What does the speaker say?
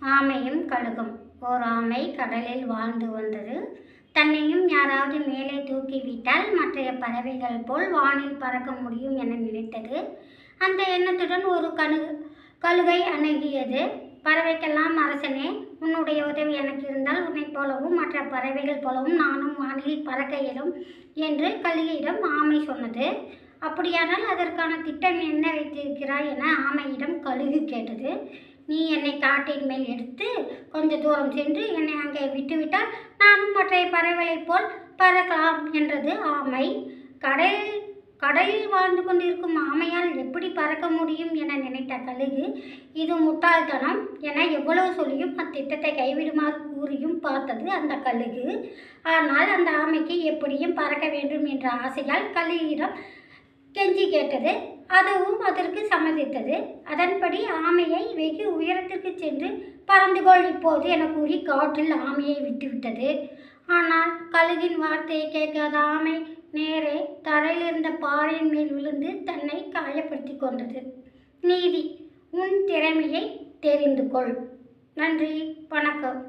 ஆமையும் கழுகும். ஓர் ஆமை கடலில் வாழ்ந்து வந்தது. தன்னையும் யாராவது மேலே தூக்கிவிட்டால் மற்றைய பறவைகள் போல் வானில் பறக்க முடியும் என நினைத்தது. அந்த எண்ணத்துடன் ஒரு கழு கழுகை அணுகியது. பறவைக்கெல்லாம் அரசனே உன்னுடைய உதவி எனக்கு இருந்தால் உன்னை போலவும் மற்ற பறவைகள் போலவும் நானும் வானில் பறக்க இயலும் என்று கழுகையிடம் ஆமை சொன்னது. அப்படியானால் அதற்கான திட்டம் என்ன வைத்திருக்கிறாய் என ஆமையிடம் கழுகு கேட்டது. நீ என்னை காட்டின் மேல் எடுத்து கொஞ்ச தூரம் சென்று என்னை அங்கே விட்டுவிட்டால் நானும் மற்ற பறவைகளைப் போல் பறக்கலாம் என்றது ஆமை. கடலில் கடலில் வாழ்ந்து கொண்டிருக்கும் ஆமையால் எப்படி பறக்க முடியும் என நினைத்த கழுகு இது முட்டாள்தனம் என எவ்வளவு சொல்லியும் அத்திட்டத்தை கைவிடுமாறு கூறியும் பார்த்தது அந்த கழுகு. ஆனால் அந்த ஆமைக்கு எப்படியும் பறக்க வேண்டும் என்ற ஆசையால் கழுகிடம் கெஞ்சி கேட்டது. அதுவும் அதற்கு சம்மதித்தது. அதன்படி ஆமையை வெகு உயரத்திற்கு சென்று பறந்து கொள் இப்போது என கூறி காற்றில் ஆமையை விட்டுவிட்டது. ஆனால் கழுகின் வார்த்தையை கேட்காத ஆமை நேரே தரையில் இருந்த பாறையின் மேல் விழுந்து தன்னை காயப்படுத்தி கொண்டது நீதி உன் திறமையை தெரிந்து கொள் நன்றி வணக்கம்.